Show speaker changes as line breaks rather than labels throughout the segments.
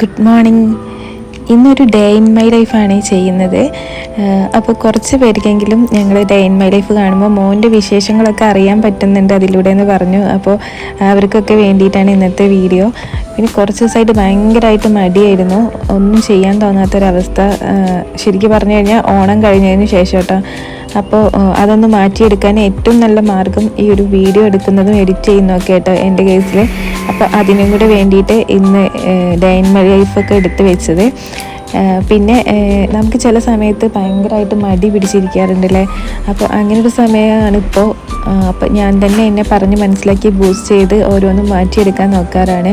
Good morning. ഇന്നൊരു day in my ലൈഫാണ് ചെയ്യുന്നത്. അപ്പോൾ കുറച്ച് പേർക്കെങ്കിലും ഞങ്ങൾ ഡേ ഇൻ മൈ ലൈഫ് കാണുമ്പോൾ മോന്റെ വിശേഷങ്ങളൊക്കെ അറിയാൻ പറ്റുന്നുണ്ട് അതിലൂടെ എന്ന് പറഞ്ഞു. അപ്പോൾ അവർക്കൊക്കെ വേണ്ടിയിട്ടാണ് ഇന്നത്തെ വീഡിയോ. പിന്നെ കുറച്ച് ദിവസമായിട്ട് ഭയങ്കരമായിട്ട് മടിയായിരുന്നു. ഒന്നും ചെയ്യാൻ തോന്നാത്തൊരവസ്ഥ. ശരിക്കും പറഞ്ഞു കഴിഞ്ഞാൽ ഓണം കഴിഞ്ഞതിന് ശേഷം കേട്ടോ. അപ്പോൾ അതൊന്ന് മാറ്റിയെടുക്കാൻ ഏറ്റവും നല്ല മാർഗം ഈ ഒരു വീഡിയോ എടുക്കുന്നതും എഡിറ്റ് ചെയ്യുന്നതൊക്കെ കേട്ടോ എന്റെ കേസിൽ. അപ്പോൾ അതിനും കൂടെ വേണ്ടിയിട്ട് ഇന്ന് ഡൈൻ മൈ ലൈഫൊക്കെ എടുത്ത് വെച്ചത്. പിന്നെ നമുക്ക് ചില സമയത്ത് ഭയങ്കരമായിട്ട് മടി പിടിച്ചിരിക്കാറുണ്ടല്ലേ? അപ്പോൾ അങ്ങനെ ഒരു സമയമാണ് ഇപ്പോൾ അപ്പോൾ ഞാൻ തന്നെ എന്നെ പറഞ്ഞ് മനസ്സിലാക്കി ബൂസ്റ്റ് ചെയ്ത് ഓരോന്നും മാറ്റിയെടുക്കാൻ നോക്കാറാണ്.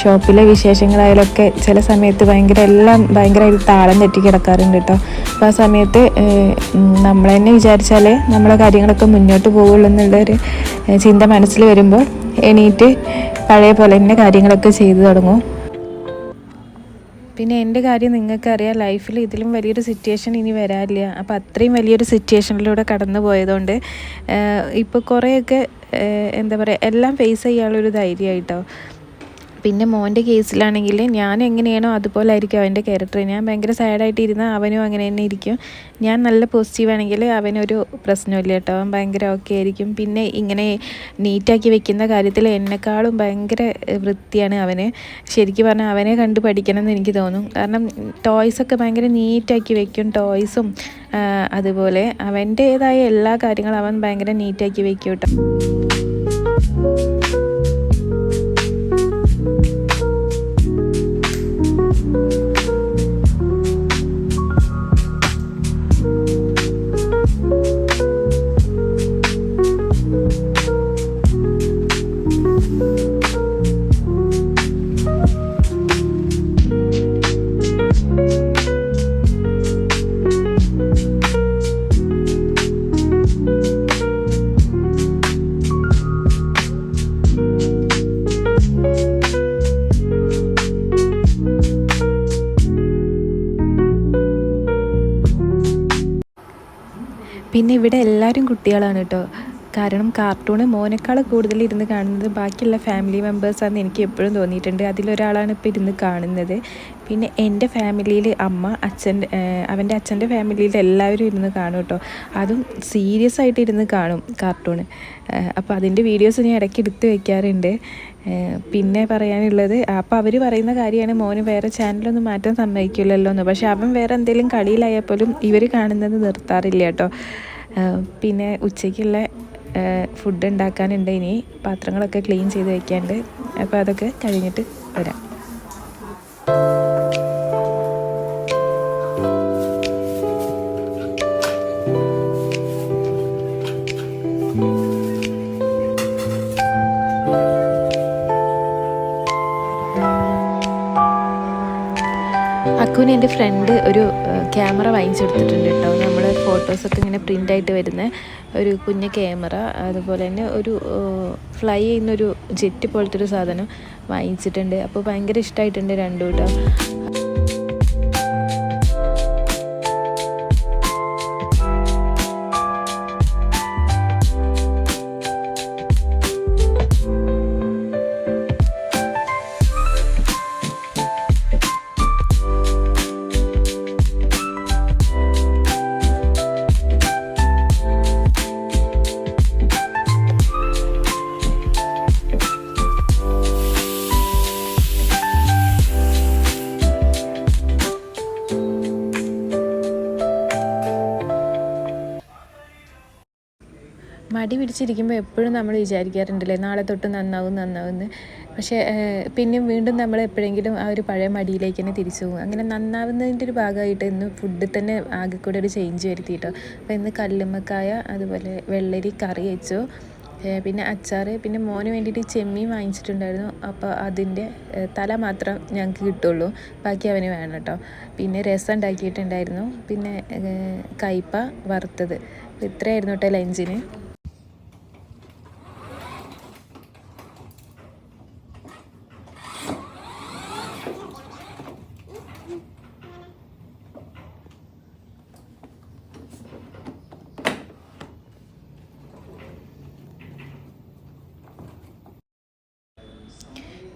ഷോപ്പിലെ വിശേഷങ്ങളായാലൊക്കെ ചില സമയത്ത് ഭയങ്കര എല്ലാം ഭയങ്കരമായിട്ട് താളം തെറ്റി കിടക്കാറുണ്ട് കേട്ടോ അപ്പോൾ ആ സമയത്ത് നമ്മൾ തന്നെ വിചാരിച്ചാലേ നമ്മളെ കാര്യങ്ങളൊക്കെ മുന്നോട്ട് പോകുള്ളൂ എന്നുള്ളൊരു ചിന്ത മനസ്സിൽ വരുമ്പോൾ എണീറ്റ് പഴയ പോലെ തന്നെ കാര്യങ്ങളൊക്കെ ചെയ്തു തുടങ്ങും. പിന്നെ എന്റെ കാര്യം നിങ്ങൾക്കറിയാം ലൈഫിൽ ഇതിലും വലിയൊരു സിറ്റുവേഷൻ ഇനി വരാനില്ല. അപ്പോൾ അത്രയും വലിയൊരു സിറ്റുവേഷനിലൂടെ കടന്നു പോയതുകൊണ്ട് ഇപ്പോൾ കുറേയൊക്കെ എന്താ പറയുക എല്ലാം ഫേസ് ചെയ്യാനുള്ളൊരു ധൈര്യമായിട്ടോ? പിന്നെ മോന്റെ കേസിലാണെങ്കിൽ ഞാൻ എങ്ങനെയാണോ അതുപോലെ ആയിരിക്കും അവന്റെ ക്യാരക്ടർ ഞാൻ ഭയങ്കര സാഡായിട്ട് ഇരുന്ന അവനും അങ്ങനെ തന്നെ ഇരിക്കും. ഞാൻ നല്ല പോസിറ്റീവ് ആണെങ്കിൽ അവനൊരു പ്രശ്നമില്ല കേട്ടോ. അവൻ ഭയങ്കര ഓക്കെ ആയിരിക്കും. പിന്നെ ഇങ്ങനെ നീറ്റാക്കി വെക്കുന്ന കാര്യത്തിൽ എന്നെക്കാളും ഭയങ്കര വൃത്തിയാണ് അവന്. ശരിക്കും പറഞ്ഞാൽ അവനെ കണ്ട് പഠിക്കണം എന്ന് എനിക്ക് തോന്നും. കാരണം ടോയ്സൊക്കെ ഭയങ്കര നീറ്റാക്കി വെക്കും. ടോയ്സും അതുപോലെ അവന്റേതായ എല്ലാ കാര്യങ്ങളും അവൻ ഭയങ്കര നീറ്റാക്കി വെക്കും കേട്ടോ. പിന്നെ ഇവിടെ എല്ലാവരും കുട്ടികളാണ് കേട്ടോ. കാരണം കാർട്ടൂണ് മോനേക്കാൾ കൂടുതൽ ഇരുന്ന് കാണുന്നത് ബാക്കിയുള്ള ഫാമിലി മെമ്പേഴ്സാണെന്ന് എനിക്ക് എപ്പോഴും തോന്നിയിട്ടുണ്ട്. അതിലൊരാളാണ് ഇപ്പോൾ ഇരുന്ന് കാണുന്നത്. പിന്നെ എന്റെ ഫാമിലിയിൽ അമ്മ അച്ഛൻ അവന്റെ അച്ഛന്റെ ഫാമിലിയിൽ എല്ലാവരും ഇരുന്ന് കാണും കേട്ടോ. അതും സീരിയസ് ആയിട്ട് ഇരുന്ന് കാണും കാർട്ടൂണ് അപ്പോൾ അതിന്റെ വീഡിയോസ് ഞാൻ ഇടയ്ക്ക് എടുത്ത് വയ്ക്കാറുണ്ട് പിന്നെ പറയാനുള്ളത് അപ്പോൾ അവർ പറയുന്ന കാര്യമാണ് മോന് വേറെ ചാനലൊന്നും മാറ്റാൻ സമ്മതിക്കില്ലല്ലോ എന്ന്. പക്ഷേ അവൻ വേറെ എന്തെങ്കിലും കളിയിലായാൽ പോലും ഇവർ കാണുന്നത് നിർത്താറില്ല കേട്ടോ. പിന്നെ ഉച്ചയ്ക്കുള്ള ഫുഡ് ഉണ്ടാക്കാനുണ്ട് ഇനി. പാത്രങ്ങളൊക്കെ ക്ലീൻ ചെയ്ത് വയ്ക്കാനുണ്ട് അപ്പോൾ അതൊക്കെ കഴിഞ്ഞിട്ട് വരാം. അക്കുവിന് എന്റെ ഫ്രണ്ട് ഒരു ക്യാമറ വാങ്ങിച്ചെടുത്തിട്ടുണ്ട് കേട്ടോ. നമ്മൾ ഫോട്ടോസൊക്കെ ഇങ്ങനെ പ്രിന്റ് ആയിട്ട് വരുന്ന ഒരു കുഞ്ഞ് ക്യാമറ അതുപോലെ തന്നെ ഒരു ഫ്ലൈ ചെയ്യുന്നൊരു ജെറ്റ് പോലത്തെ ഒരു സാധനം വാങ്ങിച്ചിട്ടുണ്ട്. അപ്പോൾ ഭയങ്കര ഇഷ്ടമായിട്ടുണ്ട് രണ്ടും കേട്ടോ. മടി പിടിച്ചിരിക്കുമ്പോൾ എപ്പോഴും നമ്മൾ വിചാരിക്കാറുണ്ടല്ലേ നാളെ തൊട്ട് നന്നാവും നന്നാവുമെന്ന് പക്ഷേ പിന്നെയും വീണ്ടും നമ്മൾ എപ്പോഴെങ്കിലും ആ ഒരു പഴയ മടിയിലേക്ക് തന്നെ തിരിച്ചു പോകും. അങ്ങനെ നന്നാവുന്നതിന്റെ ഒരു ഭാഗമായിട്ട് ഇന്ന് ഫുഡിൽ തന്നെ ആകെ കൂടെ ഒരു ചേഞ്ച് വരുത്തിയിട്ടോ. അപ്പോൾ ഇന്ന് കല്ലുമ്മക്കായ അതുപോലെ വെള്ളരി കറി വെച്ചു. പിന്നെ അച്ചാർ പിന്നെ മോന് വേണ്ടിയിട്ട് ചെമ്മീൻ വാങ്ങിച്ചിട്ടുണ്ടായിരുന്നു. അപ്പോൾ അതിന്റെ തല മാത്രം ഞങ്ങൾക്ക് കിട്ടുള്ളൂ. ബാക്കി അവന് വേണം കേട്ടോ. പിന്നെ രസം ഉണ്ടാക്കിയിട്ടുണ്ടായിരുന്നു. പിന്നെ കയ്പ വറുത്തത്. ഇത്രയായിരുന്നു കേട്ടോ ലഞ്ചിന്.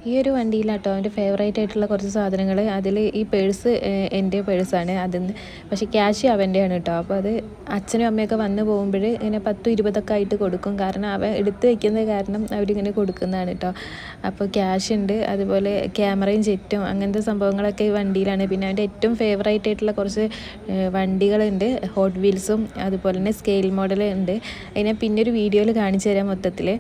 ഈ ഒരു വണ്ടിയിലാട്ടോ അവന്റെ ഫേവറേറ്റ് ആയിട്ടുള്ള കുറച്ച് സാധനങ്ങൾ അതിൽ ഈ പേഴ്സ് എന്റെ പേഴ്സാണ് അതിൽ നിന്ന് പക്ഷേ ക്യാഷ് അവന്റെയാണ് കേട്ടോ അപ്പോൾ അത് അച്ഛനും അമ്മയൊക്കെ വന്നു പോകുമ്പോൾ ഇങ്ങനെ പത്തും ഇരുപതൊക്കെ ആയിട്ട് കൊടുക്കും. കാരണം അവൻ എടുത്ത് വയ്ക്കുന്നത് കാരണം അവരിങ്ങനെ കൊടുക്കുന്നതാണ് കേട്ടോ അപ്പോൾ ക്യാഷ് ഉണ്ട്. അതുപോലെ ക്യാമറയും ജെറ്റും അങ്ങനത്തെ സംഭവങ്ങളൊക്കെ ഈ വണ്ടിയിലാണ്. പിന്നെ അവന്റെ ഏറ്റവും ഫേവറേറ്റ് ആയിട്ടുള്ള കുറച്ച് വണ്ടികളുണ്ട്. ഹോട്ട് വീൽസും അതുപോലെ തന്നെ സ്കെയിൽ മോഡൽ ഉണ്ട്. അതിനെ പിന്നെ ഒരു വീഡിയോയിൽ കാണിച്ചു തരാം മൊത്തത്തിൽ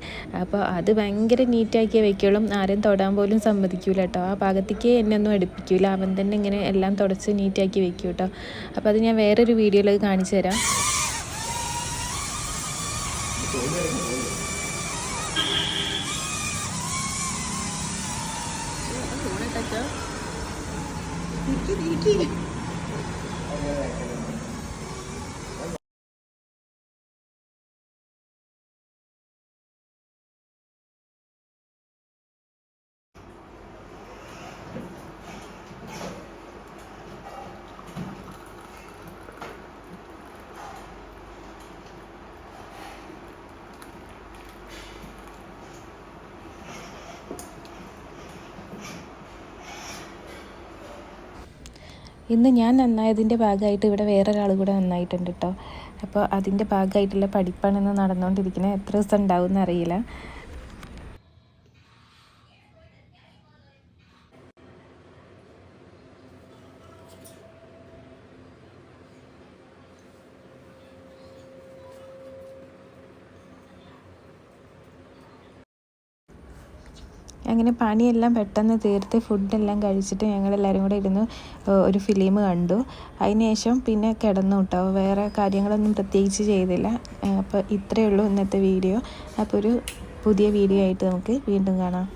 അപ്പോൾ അത് ഭയങ്കര നീറ്റാക്കിയേ വയ്ക്കുള്ളൂ ആരും തൊടാൻ പോലും സമ്മതിക്കൂല കേട്ടോ ആ ഭാഗത്തേക്ക് എന്നെ ഒന്നും അടുപ്പിക്കൂല. അവൻ തന്നെ ഇങ്ങനെ എല്ലാം തുടച്ച് നീറ്റാക്കി വെക്കും കേട്ടോ അപ്പോൾ അത് ഞാൻ വേറൊരു വീഡിയോയിൽ കാണിച്ചു തരാം. ഇന്ന് ഞാൻ നന്നായതിന്റെ ഭാഗമായിട്ട് ഇവിടെ വേറൊരാൾ കൂടെ നന്നായിട്ടുണ്ട് കേട്ടോ അപ്പോൾ അതിന്റെ ഭാഗമായിട്ടുള്ള പഠിപ്പാണ് ഇന്ന് നടന്നുകൊണ്ടിരിക്കുന്നത്. എത്ര ദിവസം ഉണ്ടാവും എന്നറിയില്ല അങ്ങനെ പണിയെല്ലാം പെട്ടെന്ന് തീർത്ത് ഫുഡെല്ലാം കഴിച്ചിട്ട് ഞങ്ങളെല്ലാവരും കൂടെ ഇരുന്ന് ഒരു ഫിലിം കണ്ടു. അതിനുശേഷം പിന്നെ കിടന്നു കേട്ടോ വേറെ കാര്യങ്ങളൊന്നും പ്രത്യേകിച്ച് ചെയ്തില്ല. അപ്പോൾ ഇത്രയേ ഉള്ളൂ ഇന്നത്തെ വീഡിയോ. അപ്പോൾ ഒരു പുതിയ വീഡിയോ ആയിട്ട് നമുക്ക് വീണ്ടും കാണാം.